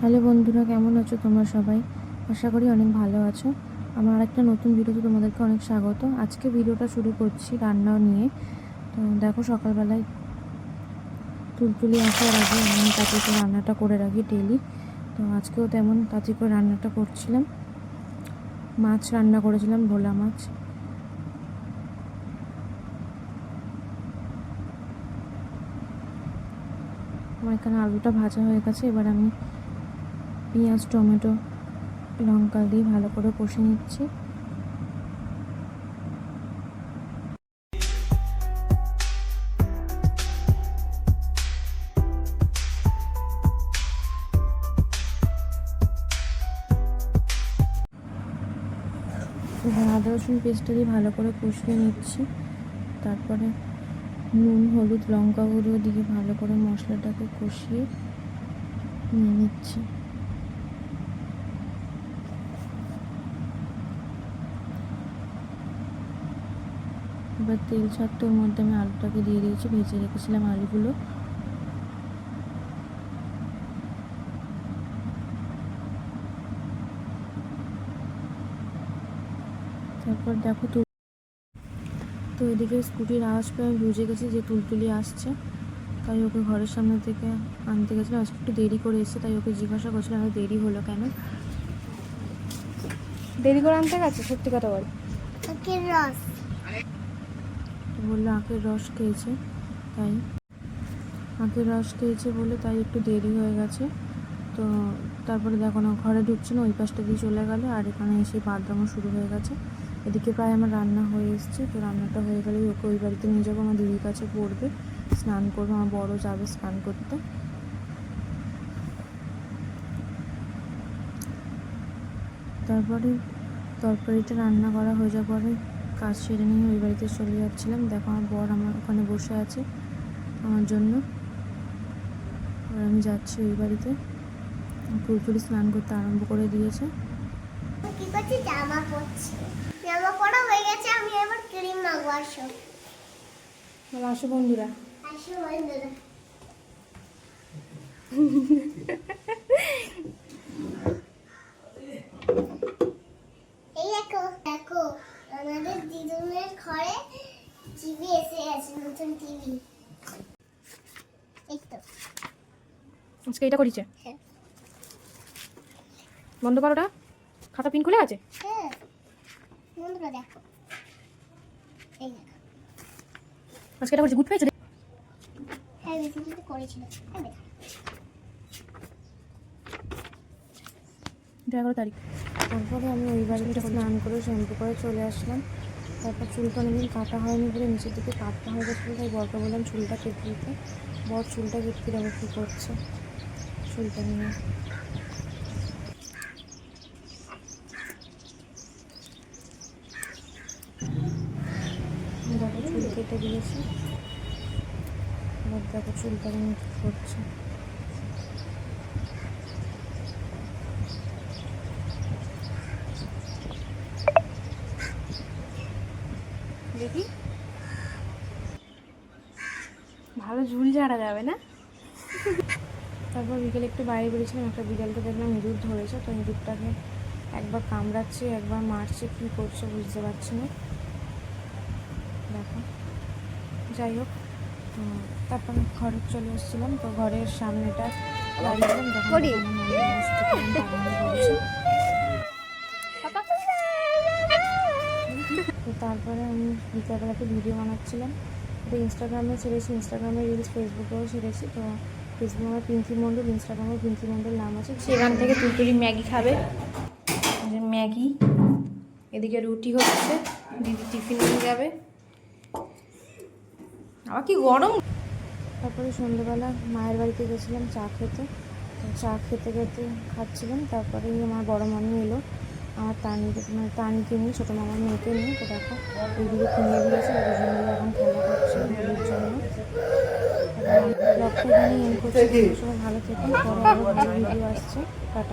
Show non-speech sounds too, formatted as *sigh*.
Hello বন্ধুরা, কেমন আছো তোমরা সবাই? আশা করি অনেক ভালো আছো। আমার একটা নতুন ভিডিওতে তোমাদেরকে অনেক স্বাগত। আজকে ভিডিওটা শুরু করছি রান্না নিয়ে। তো দেখো সকালবেলায় তুলতুলি আসার আগে আমি তাতে করে রান্নাটা করে রাখি ডেলি তো আজকেও তেমন তাতে করে রান্নাটা করছিলাম। মাছ রান্না করেছিলাম, ভোলা মাছ। আমার এখানে আলুটা ভাজা হয়ে গেছে, এবার আমি পেঁয়াজ, টমেটো, লঙ্কা দিয়ে ভালো করে কষে নিচ্ছি। আদা, রসুন পেস্টটা দিয়ে ভালো করে কষিয়ে নিচ্ছি। তারপরে নুন, হলুদ, লঙ্কা গুঁড়ো দিয়ে ভালো করে মশলাটাকে কষিয়ে নিয়ে নিচ্ছি। এবার তেল ছাড়তে ওর মধ্যে আমি আলুটাকে দিয়ে দিয়েছি ভেজে রেখেছিলাম আলুগুলো। তারপর দেখো তুল তো এদিকে স্কুটির আওয়াজ পেয়ে আমি বুঝে গেছি যে তুলতুলি আসছে। তাই ওকে ঘরের সামনে থেকে আনতে গেছিলাম। আজকে একটু দেরি করে এসেছে তাই ওকে জিজ্ঞাসা করছিলাম আর দেরি হলো কেন? দেরি করে আনতে গেছে? সত্যি কথা বল। রস। বলল, আখের রস খেয়েছে। তাই আখের রস খেয়েছে বলে তাই একটু দেরি হয়ে গেছে। তো তারপরে দেখো না, ঘরে ঢুকছে না, ওই পাশটা দিয়ে চলে গেলো আর এখানে এসে বাদরামও শুরু হয়ে গেছে। এদিকে প্রায় আমার রান্না হয়ে এসছে, তো রান্নাটা হয়ে গেলেই ওকে ওই বাড়িতে নিয়ে যাব, আমার দিদির কাছে পড়বে। স্নান করব, আমার বড় যাবে স্নান করতে। তারপরে তরকারিটা রান্না করা হয়ে যাওয়ার পরে কাজ সেরে নিয়ে ওই বাড়িতে চলে যাচ্ছিলাম। দেখো আমার বর আমার ওখানে বসে আছে আমার জন্য। আর আমি যাচ্ছি ওই বাড়িতে। পুরোপুরি স্নান করতে আরম্ভ করে দিয়েছে। কি করছি? জামা পরছি। জামা পরা হয়ে গেছে আমি এবার ক্রিম মাখবো আসো। আসো বন্ধুরা। আসো বন্ধুরা *laughs* এই দেখো দেখো আমাদের দিদুনের ঘরে টিভি এসে গেছে নতুন টিভি এই তো আজকে এটা করেছে। হ্যাঁ। বন্ধ করোটা খাতা পিন খুলে আছে? হ্যাঁ। বন্ধুরা দেখো এই আজকে এটা করেছে গুড পেয়েছে? হ্যাঁ হ্যাঁ এগারো তারিখ। তারপরে আমি ওই বাড়িতে স্নান করে শ্যাম্পু করে চলে আসলাম। তারপর চুলটা অনেকদিন কাটা হয়নি বলে নিচের দিকে কাটতে হয়ে গেছিল তাই বরকে বললাম চুলটা কেটে দিতে। বর চুলটা কেটে দেবো কী করছে? চুলটা নিয়ে দেখো চুল কেটে দিয়েছি দেখো চুলটা নিয়ে করছে। দেখি। ভালো ঝুল ঝাড়া যাবে না? তারপর বিকেলে একটু বাইরে বেরিয়েছিলাম একটা বিড়ালকে দেখলাম ইঁদুর ধরেছে তো ইঁদুরটাকে একবার কামড়াচ্ছে একবার মারছে কী করছে বুঝতে পারছি না। দেখো যাই হোক তো তারপর আমি ঘরে চলে এসেছিলাম তো ঘরের সামনেটা মনে তারপরে আমি বিকালবেলাতে ভিডিও বানাচ্ছিলাম। তো ইনস্টাগ্রামে ছেড়েছি ইনস্টাগ্রামে রিলস ফেসবুকেও ছেড়েছি তো ফেসবুকে আমার পিঙ্কি মণ্ডল ইনস্টাগ্রামে পিঙ্কি মণ্ডল নাম আছে। সেখান থেকে তুলতুলি ম্যাগি খাবে। ম্যাগি এদিকে রুটি হচ্ছে দিদি টিফিন নিয়ে যাবে। আবার কি গরম? তারপরে সন্ধ্যেবেলা মায়ের বাড়িতে গেছিলাম চা খেতে। চা খেতে খেতে খাচ্ছিলাম তারপরে আমার বড় মামি এলো। আমার তানিকে মানে তানিকে নিয়ে ছোটো মামার মেয়েকে নিয়ে তো দেখো ওইদিকে কিনে দিয়েছে ওই দুজন মিলে এখন খেলা করছে হোলির জন্য ভিডিও আসছে। টাটা।